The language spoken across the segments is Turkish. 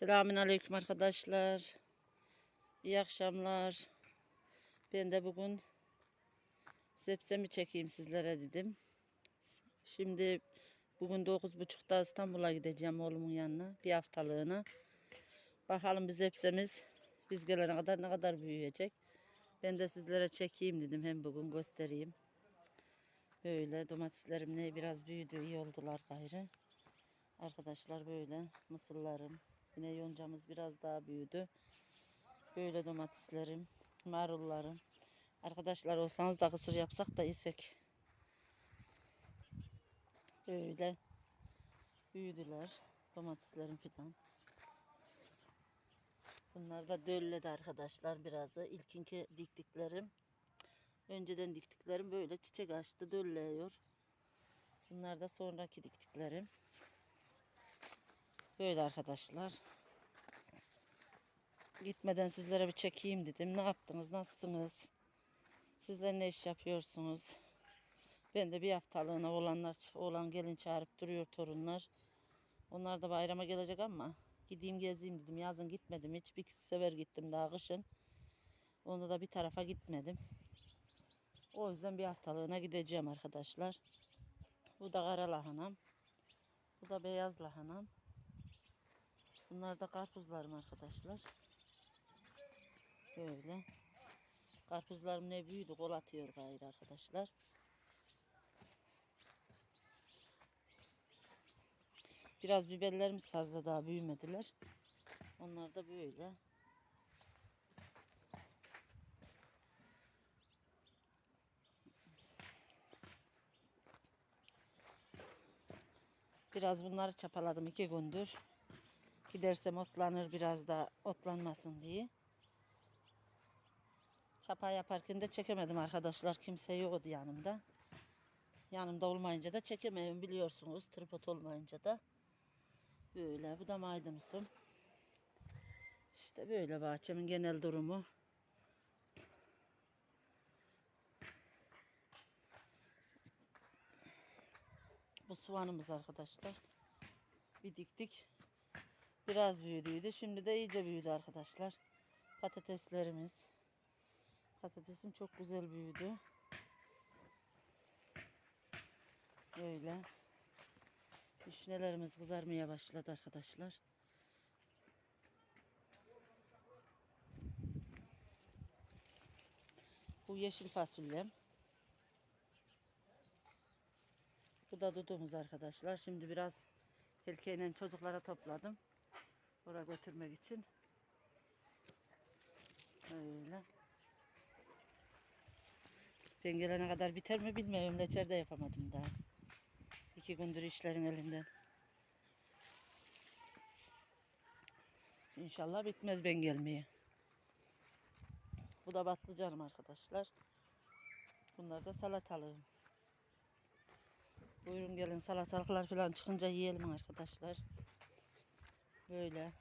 Selamün aleyküm arkadaşlar. İyi akşamlar. Ben de bugün sebzemi çekeyim sizlere dedim. Şimdi bugün 9.30'da İstanbul'a gideceğim oğlumun yanına bir haftalığına. Bakalım biz sebzemiz biz gelene kadar ne kadar büyüyecek. Ben de sizlere çekeyim dedim hem bugün göstereyim. Böyle domateslerim ne biraz büyüdü iyi oldular gayrı. Arkadaşlar böyle mısırlarım. Yine yoncamız biraz daha büyüdü. Böyle domateslerim, marullarım. Arkadaşlar olsanız da kısır yapsak da isek. Böyle büyüdüler. Domateslerim filan. Bunlar da dölledi arkadaşlar birazı. İlkinki diktiklerim. Önceden diktiklerim böyle çiçek açtı, dölleyiyor. Bunlar da sonraki diktiklerim. Böyle arkadaşlar. Gitmeden sizlere bir çekeyim dedim. Ne yaptınız? Nasılsınız? Sizler ne iş yapıyorsunuz? Ben de bir haftalığına olanlar, oğlan gelin çağırıp duruyor torunlar. Onlar da bayrama gelecek ama gideyim gezeyim dedim. Yazın gitmedim hiç. Bir sefer gittim daha kışın. Onda da bir tarafa gitmedim. O yüzden bir haftalığına gideceğim arkadaşlar. Bu da kara lahanam. Bu da beyaz lahanam. Bunlar da karpuzlarım arkadaşlar. Böyle. Karpuzlarım ne büyüdü kol atıyor gayrı arkadaşlar. Biraz biberlerimiz fazla daha büyümediler. Onlar da böyle. Biraz bunları çapaladım iki gündür. Gidersem otlanır biraz da otlanmasın diye. Çapa yaparken de çekemedim arkadaşlar. Kimse yoktu yanımda. Yanımda olmayınca da çekemiyorum biliyorsunuz. Tripod olmayınca da. Böyle. Bu da maydanozum. İşte böyle bahçemin genel durumu. Bu soğanımız arkadaşlar. Bir diktik. Biraz büyüdüydü. Şimdi de iyice büyüdü arkadaşlar. Patateslerimiz. Patatesim çok güzel büyüdü. Böyle. Vişnelerimiz kızarmaya başladı arkadaşlar. Bu yeşil fasulyem. Bu da dudumuz arkadaşlar. Şimdi biraz Helkeyle çocuklara topladım. Oraya götürmek için. Öyle. Ben gelene kadar biter mi bilmiyorum. Leçer de yapamadım daha. İki gündür işlerin elinden. İnşallah bitmez ben gelmeye. Bu da patlıcanım arkadaşlar. Bunlar da salatalığım. Buyurun gelin salatalıklar falan çıkınca yiyelim arkadaşlar. Böyle.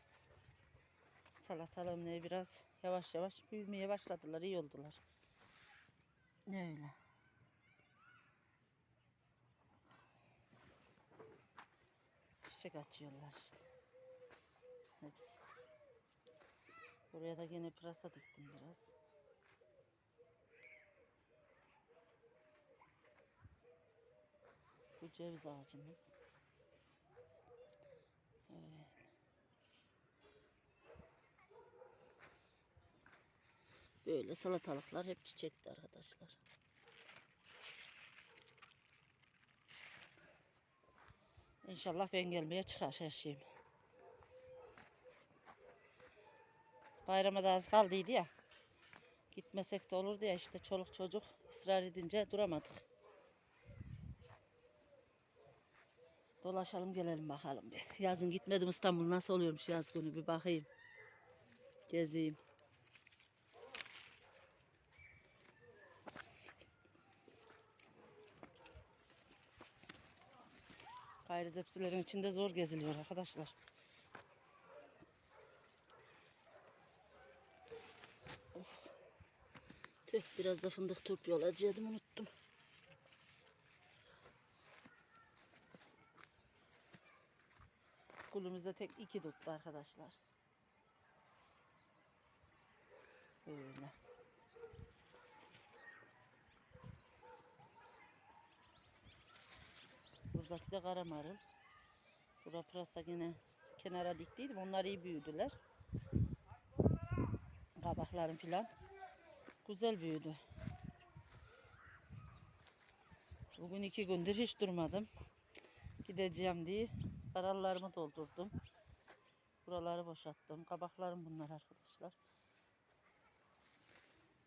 Salatalığım ne biraz yavaş yavaş büyümeye başladılar. iyi oldular. Ne öyle. Çiçek açıyorlar işte. Hepsi. Buraya da yine pırasa diktim biraz. Bu ceviz ağacımız. Böyle salatalıklar hep çiçekti arkadaşlar. İnşallah ben gelmeye çıkar her şeyim. Bayrama da az kaldıydı ya. Gitmesek de olurdu ya işte çoluk çocuk ısrar edince duramadık. Dolaşalım gelelim bakalım bir. Yazın gitmedim İstanbul nasıl oluyormuş yaz günü bir bakayım. Gezeyim. Gayrı zepsilerin içinde zor geziliyor arkadaşlar. Of. Tüh, biraz da fındık turp yolacaktım unuttum. Gülümüzde tek iki tuttu arkadaşlar. Böyle. Buradaki de kara marul. Bura pırasa yine kenara diktiydim. Onlar iyi büyüdüler. Kabakların filan. Güzel büyüdü. Bugün iki gündür hiç durmadım. Gideceğim diye kararlarımı doldurdum. Buraları boşalttım. Kabaklarım bunlar arkadaşlar.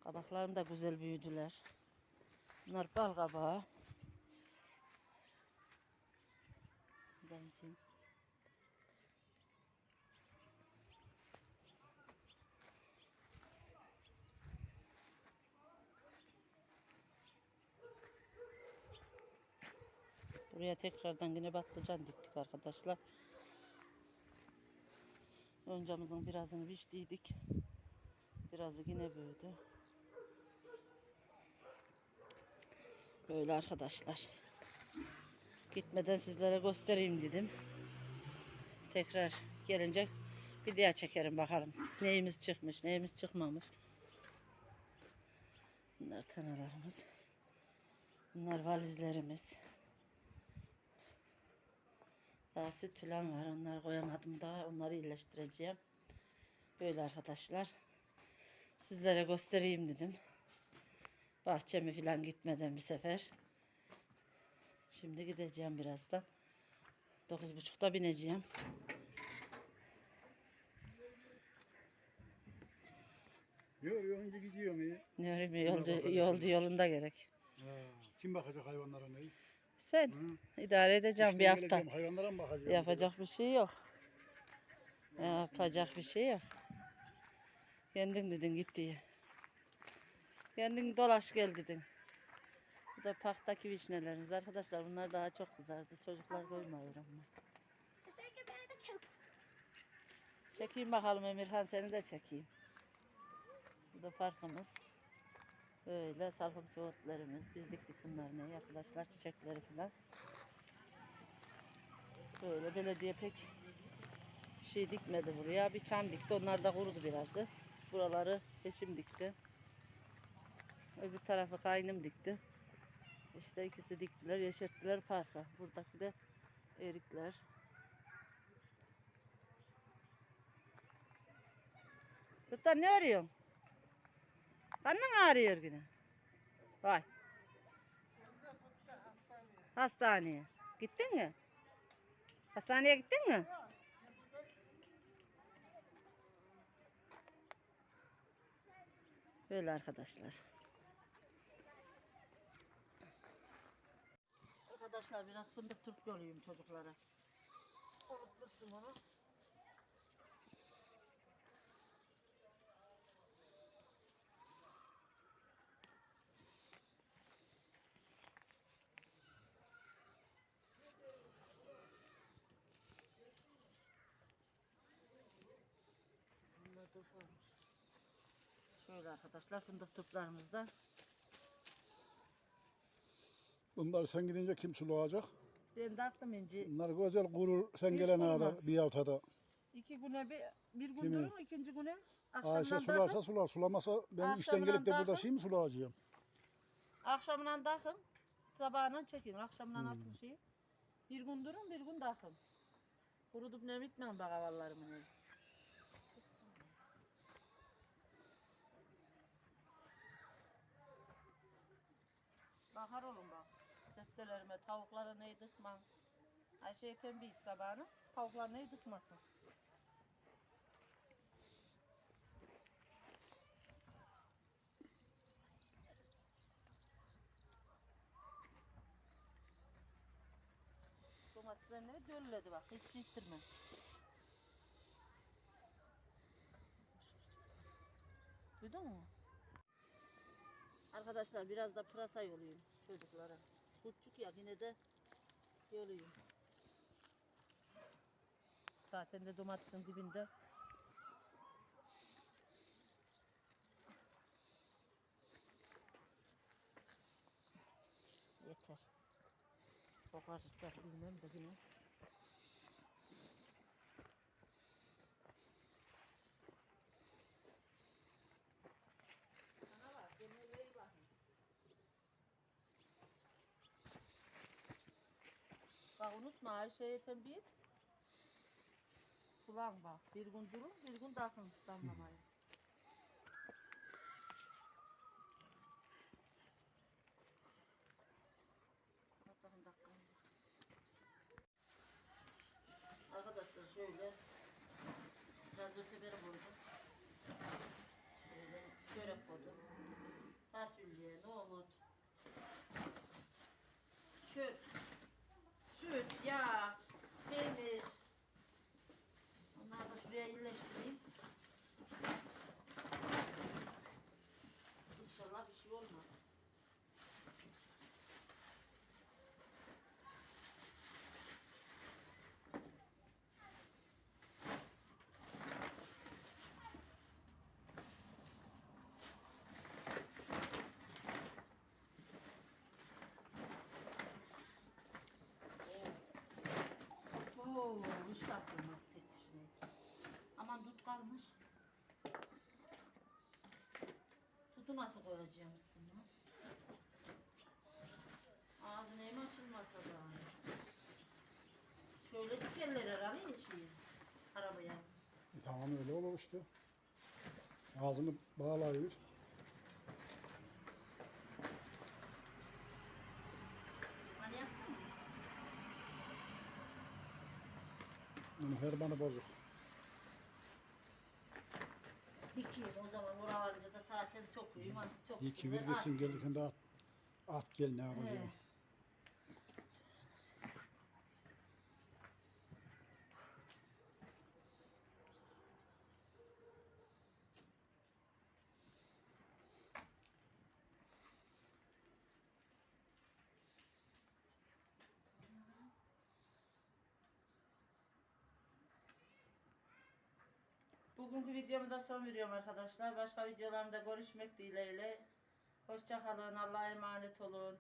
Kabaklarım da güzel büyüdüler. Bunlar bal kabağı. Benzin. Buraya tekrardan yine patlıcan diktik arkadaşlar. Öncemizin birazını biçtiydik. Birazı yine büyüdü. Böyle arkadaşlar. Gitmeden sizlere göstereyim dedim. Tekrar gelince bir daha çekerim bakalım. Neyimiz çıkmış, neyimiz çıkmamış. Bunlar tanalarımız. Bunlar valizlerimiz. Daha süt falan var. Onları koyamadım daha. Onları iyileştireceğim. Böyle arkadaşlar. Sizlere göstereyim dedim. Bahçemi falan gitmeden bir sefer. Şimdi gideceğim birazdan. Dokuz buçukta bineceğim. Yok yok önce gidiyorum iyi. Ne öyle yolcu, yolcu yolunda gerek. Ha, kim bakacak hayvanlara ne? Sen Hı? idare edeceğim bir hafta. geleceğim, Hayvanlara mı bakacağım? Yapacak bir şey yok. Yapacak bir şey yok. Kendin dedin git diye. Kendin dolaş gel dedin. Da paktaki vişnelerimiz. Arkadaşlar bunlar daha çok kızardı. Çocuklar koymuyor ama. Çekeyim bakalım Emirhan seni de çekeyim. Bu da parkımız. Böyle salkım soğutlarımız. Biz diktik bunları ne arkadaşlar çiçekleri falan. Böyle belediye pek şey dikmedi buraya. Bir çam dikti. Onlar da kurudu birazı. Buraları eşim dikti. Öbür tarafı kaynım dikti. İşte ikisi diktiler, yeşerttiler parka. Buradaki de erikler. Kıtan ne arıyorsun? Karnın ağrıyor yine. Vay. Hastaneye. Gittin mi? Hastaneye gittin mi? Böyle arkadaşlar. Arkadaşlar biraz fındık turp yoluyum çocuklara. Unutmuşsun onu. Şöyle arkadaşlar fındık turplarımız da Bunlar sen gidince kim sulayacak? ben de aklım ince. Bunlar güzel kurur sen Hiç gelene kadar bir haftada. İki güne bir, bir gün Kimi? durun, ikinci güne Ayşe akşamdan sularsa takın. sular. Sulamasa ben işten Akşamdan gelip de burada takın. şey mi sulayacağım? Akşamdan takın. Sabahından çekin. Akşamdan Hmm. atın şeyi. Bir gün durun, bir gün takın. Kurudup ne bitmeyin bak havallarımın. öyle. Bahar olun bak. Sebzelerime, tavuklara neyi dıkma. Ayşe'ye tembih et sabahına. Tavuklar neyi dıkmasın. Domateslerini dölledi bak. Hiç yittirme. Duydun mu? Arkadaşlar biraz da pırasa yoluyum çocuklara. Küçük ya yine de yoluyum. Zaten de domatesin dibinde. Yeter. Kokarsa bilmem de yine. Bak unutma Ayşe'ye tembih et. Sulan bak. Bir gün durun, bir gün takın damlamayı. Arkadaşlar şöyle biraz öteberi koydum. Şöyle çörek koydum. Fasulye, nohut. Çöp. Yağ, peynir. Onları da şuraya yerleştireyim. İnşallah bir şey olmaz. Tutu nasıl koyacağım üstüne? Ağzı neyim açılmasa da. Şöyle dikerler herhalde şeyi. Arabaya. E, tamam öyle olur işte. Ağzını bağlayır. Hani yaptın mı? Onun herbanı bozuk. Dikeyim o zaman oralarca da zaten sokuyorum. Hadi soksunlar, İyi ki bir gelirken de at, at gel ne yapacağım. Bugünkü videomu da son veriyorum arkadaşlar. Başka videolarımda görüşmek dileğiyle. Hoşça kalın. Allah'a emanet olun.